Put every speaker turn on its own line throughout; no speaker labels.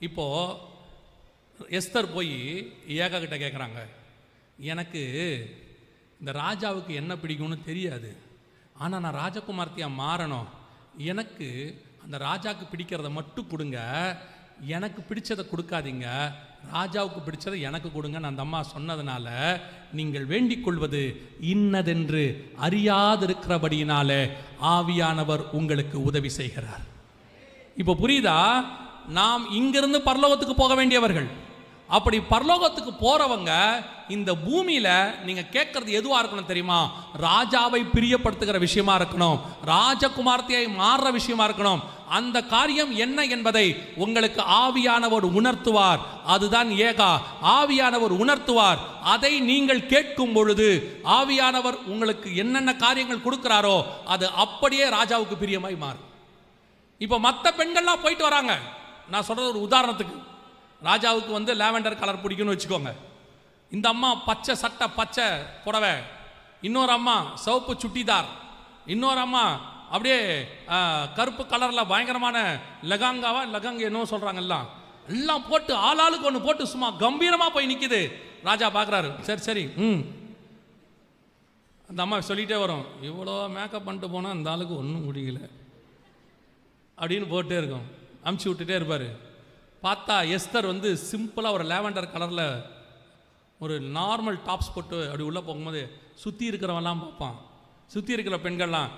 இப்போ எஸ்தர் போய் ஏகா கிட்ட கேட்குறாங்க எனக்கு இந்த ராஜாவுக்கு என்ன பிடிக்கும்னு தெரியாது ஆனால் நான் ராஜகுமார்த்தியாக மாறணும் எனக்கு அந்த ராஜாவுக்கு பிடிக்கிறத மட்டும் கொடுங்க எனக்கு பிடிச்சதை கொடுக்காதீங்க ராஜாவுக்கு பிடிச்சதை எனக்கு கொடுங்கன்னு அந்த அம்மா சொன்னதுனால நீங்கள் வேண்டிக் கொள்வது இன்னதென்று அறியாதிருக்கிறபடியினாலே ஆவியானவர் உங்களுக்கு உதவி செய்கிறார். இப்போ புரியுதா? நாம் இங்கிருந்து பரலோகத்துக்கு போக வேண்டியவர்கள். அப்படி பரலோகத்துக்கு போறவங்க இந்த பூமியில நீங்க கேட்கறது எதுவா இருக்கணும் தெரியுமா? ராஜாவை பிரியப்படுத்துகிற விஷயமா இருக்கணும். ராஜகுமார்த்தியை மாறுற விஷயமா இருக்கணும். அந்த காரியம் என்ன என்பதை உங்களுக்கு ஆவியானவர் உணர்த்துவார். அதுதான் ஏகா. ஆவியானவர் உணர்த்துவார். அதை நீங்கள் கேட்கும் பொழுது ஆவியானவர் உங்களுக்கு என்னென்ன காரியங்கள் கொடுக்கிறாரோ அது அப்படியே ராஜாவுக்கு பிரியமாய் மாறும். இப்போ மற்ற பெண்கள்லாம் போயிட்டு வராங்க. நான் சொல்கிறது ஒரு உதாரணத்துக்கு. ராஜாவுக்கு வந்து லாவெண்டர் கலர் பிடிக்கும்னு வச்சுக்கோங்க. இந்த அம்மா பச்சை சட்டை பச்சை புடவை. இன்னொரு அம்மா சிவப்பு சுட்டிதார் இன்னொரு அம்மா அப்படியே கருப்பு கலரில் பயங்கரமான லெகாங்காவா லெகாங்க என்னவோ சொல்கிறாங்க எல்லாம். எல்லாம் போட்டு ஆளாளுக்கு ஒன்று போட்டு சும்மா கம்பீரமாக போய் நிற்கிது ராஜா பார்க்குறாரு சரி சரி ம். அந்த அம்மா சொல்லிகிட்டே வரும். இவ்வளோ மேக்கப் பண்ணிட்டு போனால் அந்த ஆளுக்கு ஒன்றும் முடியல. அப்படின்னு போட்டே இருக்கும். அமுச்சு விட்டுட்டே இருப்பார். பார்த்தா எஸ்தர் வந்து சிம்பிளாக ஒரு லேவண்டர் கலரில் ஒரு நார்மல் டாப்ஸ் போட்டு அப்படி உள்ளே போகும்போது சுற்றி இருக்கிறவன்லாம் பார்ப்பான். சுற்றி இருக்கிற பெண்கள்லாம்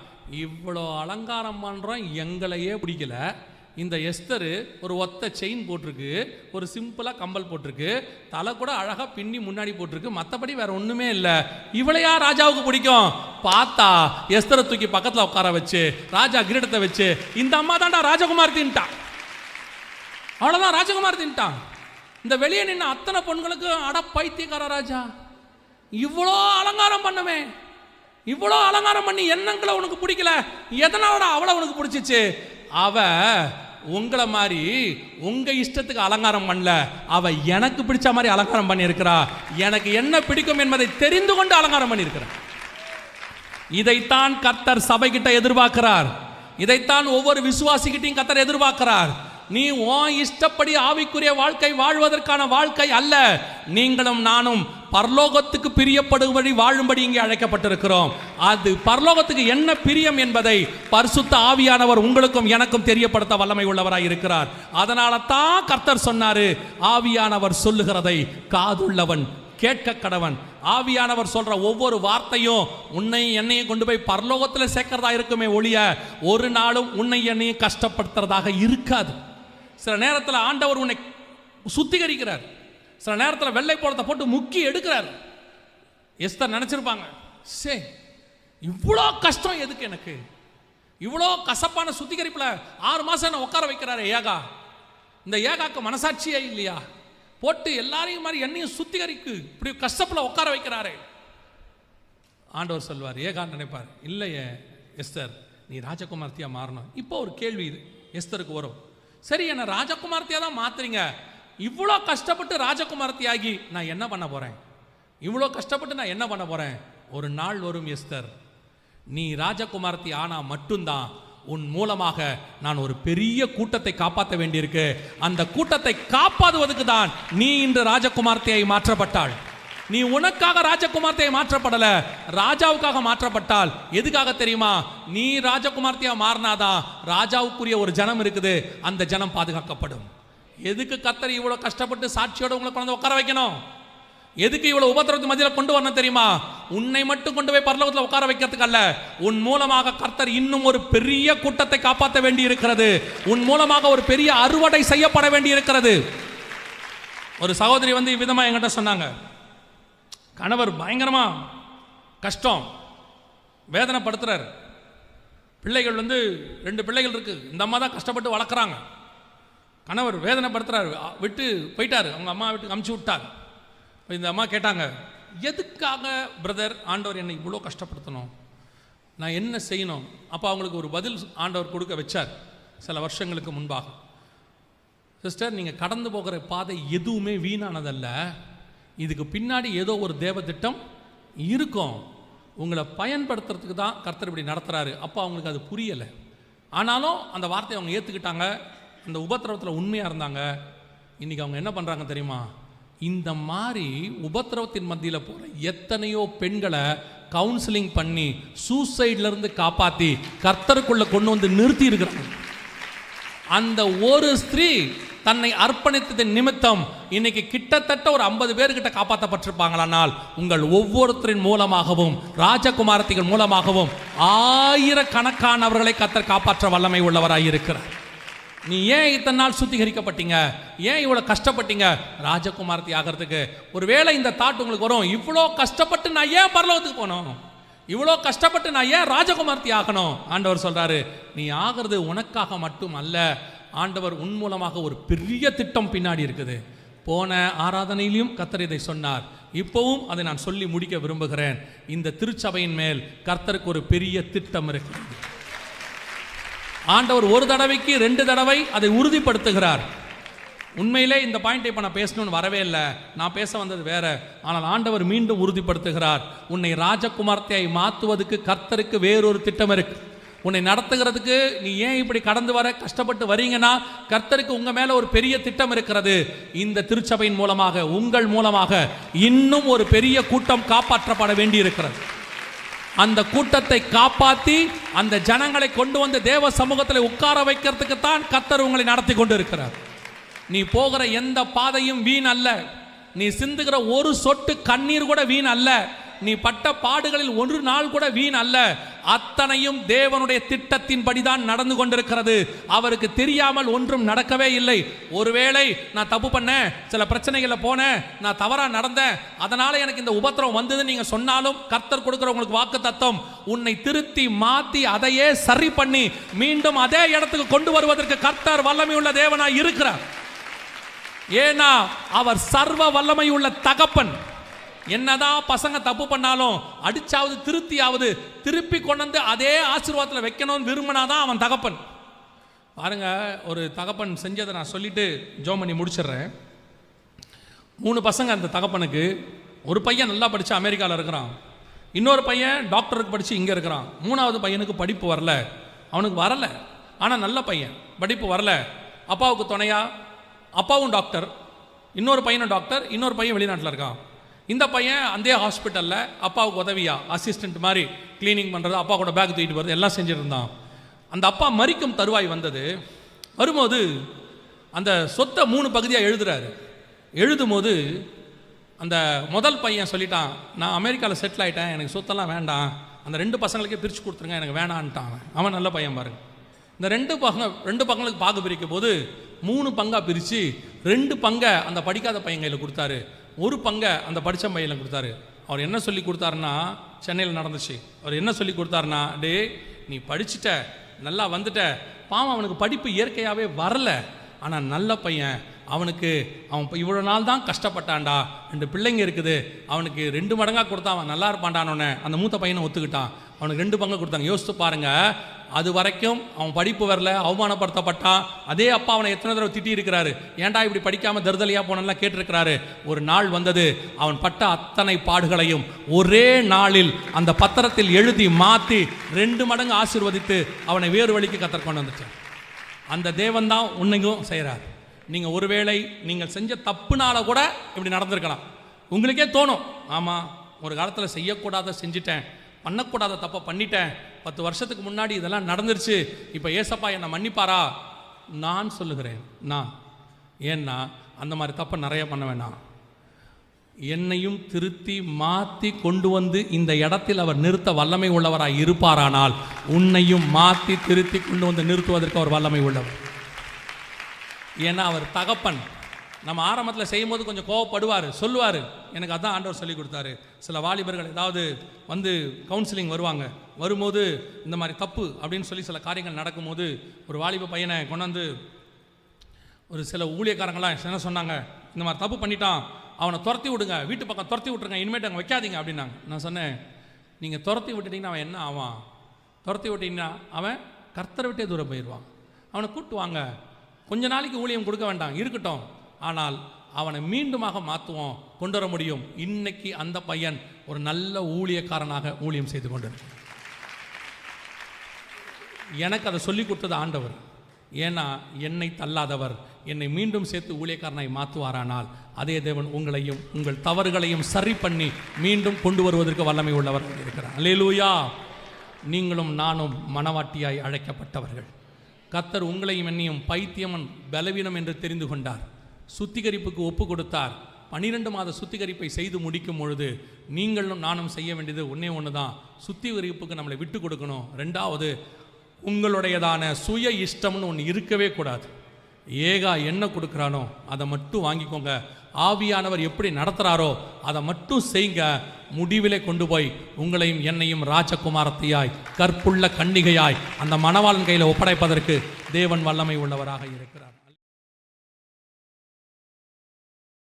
இவ்வளோ அலங்காரம் பண்ணுறோம் எங்களையே பிடிக்கல. இந்த எஸ்தரு ஒரு ஒத்த செயின் போட்டிருக்கு ஒரு சிம்பிளாக கம்பல் போட்டிருக்கு தலை கூட அழகாக பின்னி முன்னாடி போட்டிருக்கு மற்றபடி வேற ஒன்றுமே இல்லை. இவளையா ராஜாவுக்கு பிடிக்கும்? பார்த்தா எஸ்தரை தூக்கி பக்கத்தில் உட்கார வச்சு ராஜா கிரீடத்தை வச்சு இந்த அம்மா தான்டா ராஜகுமார் அவ்வளோதான் ராஜகுமார் தின்ட்டான். இந்த வெளியே நின்ன அத்தனை பொண்களுக்கு அட பைத்தியக்கார ராஜா இவ்வளோ அலங்காரம் பண்ணுமே. இவ்வளோ அலங்காரம் பண்ணி என்னங்களை உனக்கு பிடிக்கல? எதனாலடா அவளை உனக்கு பிடிச்சிச்சு? அவ உங்களை மாதிரி உங்க இஷ்டத்துக்கு அலங்காரம் பண்ணல. அவ எனக்கு பிடிச்ச மாதிரி அலங்காரம் பண்ணியிருக்கிறா. எனக்கு என்ன பிடிக்கும் என்பதை தெரிந்து கொண்டு அலங்காரம் பண்ணியிருக்கிறார் இதைத்தான் கர்த்தர் சபைகிட்ட எதிர்பார்க்கிறார். இதைத்தான் ஒவ்வொரு விசுவாசிகிட்டையும் கத்தர் எதிர்பார்க்கிறார். நீ உன் இஷ்டப்படி ஆவிக்குரிய வாழ்க்கை வாழ்வதற்கான வாழ்க்கை அல்ல. நீங்களும் நானும் பரலோகத்துக்கு பிரியப்படும்படி வாழும்படி இங்கே அழைக்கப்பட்டிருக்கிறோம். அது பரலோகத்துக்கு என்ன பிரியம் என்பதை பரிசுத்த ஆவியானவர் உங்களுக்கும் எனக்கும் தெரியப்படுத்த வல்லமை உள்ளவராய் இருக்கிறார். அதனால தான் கர்த்தர் சொன்னாரு ஆவியானவர் சொல்லுகிறதை காதுள்ளவன் கேட்க கடவன் ஆவியானவர் சொல்ற ஒவ்வொரு வார்த்தையும் உன்னை என்னையும் கொண்டு போய் பரலோகத்தில் சேர்க்கிறதா இருக்குமே ஒழிய ஒரு நாளும் உன்னை என்னையும் கஷ்டப்படுத்துறதாக இருக்காது. சில நேரத்தில் ஆண்டவர் உன்னை சுத்திகரிக்கிறார். சில நேரத்தில் வெள்ளை போலத்தை போட்டு முக்கி எடுக்கிறார். எஸ்தர் நினைச்சிருப்பாங்க சே இவ்வளோ கஷ்டம் எதுக்கு எனக்கு? இவ்வளோ கசப்பான சுத்திகரிப்புல ஆறு மாசம் என்ன உட்கார வைக்கிறாரு ஏகா. இந்த ஏகாக்கு மனசாட்சியே இல்லையா? போட்டு எல்லாரையும் மாதிரி என்னையும் சுத்திகரிக்கு. இப்படி கஷ்டப்புல உட்கார வைக்கிறாரே. ஆண்டவர் சொல்வார் ஏகா நினைப்பார் இல்லையே எஸ்தர் நீ ராஜகுமார்த்தியாக மாறணும். இப்போ ஒரு கேள்வி இது எஸ்தருக்கு வரும். சரி என்ன ராஜகுமார்த்தியாக தான் மாத்துறீங்க. இவ்வளோ கஷ்டப்பட்டு ராஜகுமார்த்தியாகி நான் என்ன பண்ண போகிறேன் இவ்வளோ கஷ்டப்பட்டு நான் என்ன பண்ண போகிறேன் ஒரு நாள் வரும் எஸ்தர். நீ ராஜகுமார்த்தி ஆனால் மட்டும்தான். உன் மூலமாக நான் ஒரு பெரிய கூட்டத்தை காப்பாற்ற வேண்டியிருக்கு. அந்த கூட்டத்தை காப்பாதுவதற்கு தான் நீ இன்று ராஜகுமார்த்தியை மாற்றப்பட்டாள் நீ உனக்காக ராஜகுமார்த்தையை மாற்றப்படல. ராஜாவுக்காக மாற்றப்பட்டால் எதுக்காக தெரியுமா? நீ ராஜகுமார்த்தையா மாறினாதான் ராஜாவுக்குரிய ஒரு ஜனம் இருக்குது. அந்த ஜனம் பாதுகாக்கப்படும். எதுக்கு கத்தர் இவ்வளவு கஷ்டப்பட்டு சாட்சியோட உங்களை கொண்டு உட்கார வைக்கணும்? எதுக்கு இவ்வளவு உபத்திரத்து மத்தியில் கொண்டு வரணும் தெரியுமா? உன்னை மட்டும் கொண்டு போய் பரலோகத்தில் உட்கார வைக்கிறதுக்கு அல்ல. உன் மூலமாக கர்த்தர் இன்னும் ஒரு பெரிய கூட்டத்தை காப்பாற்ற வேண்டி இருக்கிறது உன் மூலமாக ஒரு பெரிய அறுவடை செய்யப்பட வேண்டி இருக்கிறது ஒரு சகோதரி வந்து இவ்விதமா என்கிட்ட சொன்னாங்க. கணவர் பயங்கரமா கஷ்டம் வேதனைப்படுத்துறாரு. பிள்ளைகள் வந்து ரெண்டு பிள்ளைகள் இருக்கு. இந்த அம்மா தான் கஷ்டப்பட்டு வளர்க்குறாங்க. கணவர் வேதனைப்படுத்துறாரு. விட்டு போயிட்டாரு. அவங்க அம்மா வீட்டுக்கு அமுச்சு விட்டாங்க. இந்த அம்மா கேட்டாங்க எதுக்காக பிரதர் ஆண்டவர் என்னை இவ்வளோ கஷ்டப்படுத்தணும்? நான் என்ன செய்யணும்? அப்போ அவங்களுக்கு ஒரு பதில் ஆண்டவர் கொடுக்க வச்சார். சில வருஷங்களுக்கு முன்பாக. சிஸ்டர் நீங்கள் கடந்து போகிற பாதை எதுவுமே வீணானதல்ல. இதுக்கு பின்னாடி ஏதோ ஒரு தேவ திட்டம் இருக்கும். உங்களை பயன்படுத்துறதுக்கு தான் கர்த்தர் இப்படி நடத்துகிறாரு அப்போ அவங்களுக்கு அது புரியலை. ஆனாலும் அந்த வார்த்தையை அவங்க ஏற்றுக்கிட்டாங்க அந்த உபத்திரவத்தில் உண்மையாக இருந்தாங்க. இன்றைக்கி அவங்க என்ன பண்ணுறாங்க தெரியுமா? இந்த மாதிரி உபத்திரவத்தின் மத்தியில் போகிற எத்தனையோ பெண்களை கவுன்சிலிங் பண்ணி சூசைட்லேருந்து காப்பாற்றி கர்த்தருக்குள்ளே கொண்டு வந்து நிறுத்தி இருக்கிறாங்க. அந்த ஒரு ஸ்திரீ தன்னை அர்ப்பணித்ததின் நிமித்தம் இன்னைக்கு கிட்டத்தட்ட ஒரு ஐம்பது பேர்கிட்ட காப்பாற்றப்பட்டிருப்பாங்களானால் உங்கள் ஒவ்வொருத்தரின் மூலமாகவும் ராஜகுமாரத்திகள் மூலமாகவும் ஆயிரக்கணக்கானவர்களை கத்தர் காப்பாற்ற வல்லமை உள்ளவராக இருக்கிறார். நீ ஏன் இத்தனை நாள் சுத்திகரிக்கப்பட்டீங்க? ஏன் இவ்வளோ கஷ்டப்பட்டீங்க? ராஜகுமாரத்தி ஆகிறதுக்கு ஒருவேளை இந்த தாட் உங்களுக்கு வரும். இவ்வளோ கஷ்டப்பட்டு நான் ஏன் பரலோகத்துக்கு போனோம் இவ்வளோ கஷ்டப்பட்டு நான் ஏன் ராஜகுமார்த்தி ஆகணும்? ஆண்டவர் சொல்றாரு நீ ஆகிறது உனக்காக மட்டும் அல்ல ஆண்டவர் உன் மூலமாக ஒரு பெரிய திட்டம் பின்னாடி இருக்குது. போன ஆராதனையிலையும் கர்த்தர் இதை சொன்னார். இப்போவும் அதை நான் சொல்லி முடிக்க விரும்புகிறேன். இந்த திருச்சபையின் மேல் கர்த்தருக்கு ஒரு பெரிய திட்டம் இருக்கிறது. ஆண்டவர் ஒரு தடவைக்கு ரெண்டு தடவை அதை உறுதிப்படுத்துகிறார். உண்மையிலே இந்த பாயிண்ட் இப்போ நான் பேசணும்னு வரவே இல்லை. நான் பேச வந்தது வேற. ஆனால் ஆண்டவர் மீண்டும் உறுதிப்படுத்துகிறார். உன்னை ராஜகுமார்த்தியை மாற்றுவதற்கு கர்த்தருக்கு வேறொரு திட்டம் இருக்கு. உன்னை நடத்துகிறதுக்கு நீ ஏன் இப்படி கடந்து வர கஷ்டப்பட்டு வரீங்கன்னா கர்த்தருக்கு உங்க மேல ஒரு பெரிய திட்டம் இருக்கிறது. இந்த திருச்சபையின் மூலமாக உங்கள் மூலமாக இன்னும் ஒரு பெரிய கூட்டம் காப்பாற்றப்பட வேண்டி இருக்கிறது அந்த கூட்டத்தை காப்பாத்தி அந்த ஜனங்களை கொண்டு வந்து தேவ சமூகத்தில் உட்கார வைக்கிறதுக்கு தான் கத்தர் உங்களை நடத்தி கொண்டு இருக்கிறார் நீ போகிற எந்த பாதையும் வீண் அல்ல. நீ சிந்துகிற ஒரு சொட்டு கண்ணீர் கூட வீண் அல்ல. நீ பட்ட பாடுகளில் ஒரு நாள் கூட வீண் அல்ல. அத்தனையும் தேவனுடைய திட்டத்தின்படிதான் நடந்து கொண்டிருக்கிறது. அவருக்கு தெரியாமல் ஒன்றும் நடக்கவே இல்லை. ஒருவேளை நான் தப்பு பண்ணேன் சில பிரச்சனைகளை போனேன் நான் தவறாக நடந்தேன் அதனால எனக்கு இந்த உபத்திரம் வந்ததுன்னு நீங்கள் சொன்னாலும் கர்த்தர் கொடுக்குறவங்களுக்கு வாக்கு தத்துவம் உன்னை திருத்தி மாற்றி அதையே சரி பண்ணி மீண்டும் அதே இடத்துக்கு கொண்டு வருவதற்கு கர்த்தர் வல்லமை உள்ள தேவனாய் இருக்கிறார். ஏன்னா அவர் சர்வ வல்லமை உள்ள தகப்பன். என்னதான் பசங்க தப்பு பண்ணாலும் அடிச்சாவது திருத்தியாவது திருப்பி கொண்டு வந்து அதே ஆசீர்வாதத்தில் வைக்கணும்னு விரும்பினாதான் அவன் தகப்பன். பாருங்க ஒரு தகப்பன் செஞ்சதை நான் சொல்லிட்டு ஜோம் பண்ணி முடிச்சிடுறேன். மூணு பசங்க அந்த தகப்பனுக்கு ஒரு பையன் நல்லா படித்து அமெரிக்காவில் இருக்கிறான். இன்னொரு பையன் டாக்டருக்கு படித்து இங்கே இருக்கிறான். மூணாவது பையனுக்கு படிப்பு வரல. அவனுக்கு வரல. ஆனால் நல்ல பையன். படிப்பு வரல. அப்பாவுக்கு துணையா? அப்பாவும் டாக்டர். இன்னொரு பையனும் டாக்டர். இன்னொரு பையன் வெளிநாட்டில் இருக்கான். இந்த பையன் அந்த ஹாஸ்பிட்டலில் அப்பாவுக்கு உதவியா? அசிஸ்டன்ட் மாதிரி க்ளீனிங் பண்ணுறது அப்பா கூட பேக் தூக்கிட்டு போகிறது எல்லாம் செஞ்சுருந்தான். அந்த அப்பா மறிக்கும் தருவாய் வந்தது. வரும்போது அந்த சொத்தை மூணு பகுதியாக எழுதுறாரு. எழுதும்போது அந்த முதல் பையன் சொல்லிட்டான் நான் அமெரிக்காவில் செட்டில் ஆகிட்டேன் எனக்கு சொத்தெல்லாம் வேண்டாம். அந்த ரெண்டு பசங்களுக்கே பிரித்து கொடுத்துருங்க எனக்கு வேணான்ட்டான் அவன். அவன் நல்ல பையன் பாருங்க. இந்த ரெண்டு பங்க ரெண்டு பங்களுக்கு பாகு பிரிக்கும் போது மூணு பங்காக பிரித்து ரெண்டு பங்கை அந்த படிக்காத பையன் கையில் கொடுத்தாரு. ஒரு பங்கை அந்த படித்த பையனில் கொடுத்தாரு. அவர் என்ன சொல்லி கொடுத்தாருன்னா சென்னையில் நடந்துச்சு. அவர் என்ன சொல்லி கொடுத்தாருன்னா டே நீ படிச்சிட்ட நல்லா வந்துட்ட. பாவம் அவனுக்கு படிப்பு இயற்கையாகவே வரல. ஆனால் நல்ல பையன் அவனுக்கு அவன் இப்போ இவ்வளோ நாள் தான் கஷ்டப்பட்டான்டா ரெண்டு பிள்ளைங்க இருக்குது அவனுக்கு ரெண்டு மடங்காக கொடுத்தா அவன் நல்லா இருப்பான்டானோன்னு அந்த மூத்த பையனை ஒத்துக்கிட்டான். அவனுக்கு ரெண்டு பங்கு கொடுத்தாங்க. யோசித்து பாருங்க அது வரைக்கும் அவன் படிப்பு வரல அவமானப்படுத்தப்பட்டான். அதே அப்பா அவனை எத்தனை தடவை திட்டி இருக்கிறாரு ஏன்டா இப்படி படிக்காமல் தருதலையா போனெல்லாம் கேட்டிருக்கிறாரு? ஒரு நாள் வந்தது அவன் பட்ட அத்தனை பாடுகளையும் ஒரே நாளில் அந்த பத்திரத்தில் எழுதி மாற்றி ரெண்டு மடங்கு ஆசீர்வதித்து அவனை வேறு வழிக்கு கத்தர் கொண்டு வந்துட்டான் அந்த தேவன் தான் உன்னைக்கும் செய்கிறார் நீங்கள் ஒருவேளை நீங்கள் செஞ்ச தப்புனால கூட இப்படி நடந்திருக்கலாம். உங்களுக்கே தோணும் ஆமாம் ஒரு காலத்தில் செய்யக்கூடாத செஞ்சிட்டேன் பண்ணக்கூடாத தப்பை பண்ணிட்டேன் பத்து வருஷத்துக்கு முன்னாடி இதெல்லாம் நடந்துருச்சு இப்போ ஏசப்பா என்னை மன்னிப்பாரா? நான் சொல்லுகிறேன் நான். ஏன்னா அந்த மாதிரி தப்பை நிறைய பண்ண வேணாம் என்னையும் திருத்தி மாற்றி கொண்டு வந்து இந்த இடத்தில் அவர் நிறுத்த வல்லமை உள்ளவராக இருப்பாரானால் உன்னையும் மாற்றி திருத்தி கொண்டு வந்து நிறுத்துவதற்கு அவர் வல்லமை உள்ளவர். ஏன்னா அவர் தகப்பன். நம்ம ஆரம்பத்தில் செய்யும்போது கொஞ்சம் கோவப்படுவார் சொல்லுவார். எனக்கு அதான் ஆண்டவர் சொல்லி கொடுத்தாரு. சில வாலிபர்கள் ஏதாவது வந்து கவுன்சிலிங் வருவாங்க. வரும்போது இந்த மாதிரி தப்பு அப்படின்னு சொல்லி சில காரியங்கள் நடக்கும்போது ஒரு வாலிப பையனை கொண்டாந்து ஒரு சில ஊழியக்காரங்களாம் என்ன சொன்னாங்க? இந்த மாதிரி தப்பு பண்ணிட்டான். அவனை துரத்தி விடுங்க. வீட்டு பக்கம் துரத்தி விட்டுருங்க. இனிமேட்டு அங்கே வைக்காதீங்க அப்படின்னாங்க. நான் சொன்னேன் நீங்கள் துரத்தி விட்டுட்டீங்கன்னா அவன் என்ன ஆவான்? துரத்தி விட்டீங்கன்னா அவன் கர்த்தரை விட்டே தூரம் போயிடுவான். அவனை கூப்பிட்டு வாங்க. கொஞ்ச நாளைக்கு ஊழியம் கொடுக்க வேண்டாம் இருக்கட்டும். ஆனால் அவனை மீண்டுமாக மாற்றுவோம் கொண்டு வர முடியும். இன்னைக்கு அந்த பையன் ஒரு நல்ல ஊழியக்காரனாக ஊழியம் செய்து கொண்டிருக்கிறான். எனக்கு அதை சொல்லி கொடுத்தது ஆண்டவர். ஏன்னா என்னை தள்ளாதவர் என்னை மீண்டும் சேர்த்து ஊழியக்காரனாய் மாற்றுவாரானால் அதே தேவன் உங்களையும் உங்கள் தவறுகளையும் சரி பண்ணி மீண்டும் கொண்டு வருவதற்கு வல்லமை உள்ளவர் இருக்கிறார். அல்லேலூயா! நீங்களும் நானும் மனவாட்டியாய் அழைக்கப்பட்டவர்கள். கத்தர் உங்களையும் என்னையும் பைத்தியமன் பலவீனம் என்று தெரிந்து கொண்டார். சுத்திகரிப்புக்கு ஒப்பு கொடுத்தார். பன்னிரெண்டு மாத சுத்திகரிப்பை செய்து முடிக்கும் பொழுது நீங்களும் நானும் செய்ய வேண்டியது ஒன்றே ஒன்று தான் சுத்திகரிப்புக்கு நம்மளை விட்டு கொடுக்கணும். ரெண்டாவது உங்களுடையதான சுய இஷ்டம்னு ஒன்று இருக்கவே கூடாது. ஏகா என்ன கொடுக்குறானோ அதை மட்டும் வாங்கிக்கோங்க. ஆவியானவர் எப்படி நடத்துகிறாரோ அதை மட்டும் செய்யுங்க முடிவிலே கொண்டு போய் உங்களையும் என்னையும் ராஜகுமாரத்தையாய் கற்புள்ள கன்னிகையாய் அந்த மணவாளன் கையில் ஒப்படைப்பதற்கு தேவன் வல்லமை உள்ளவராக இருக்கிறார்.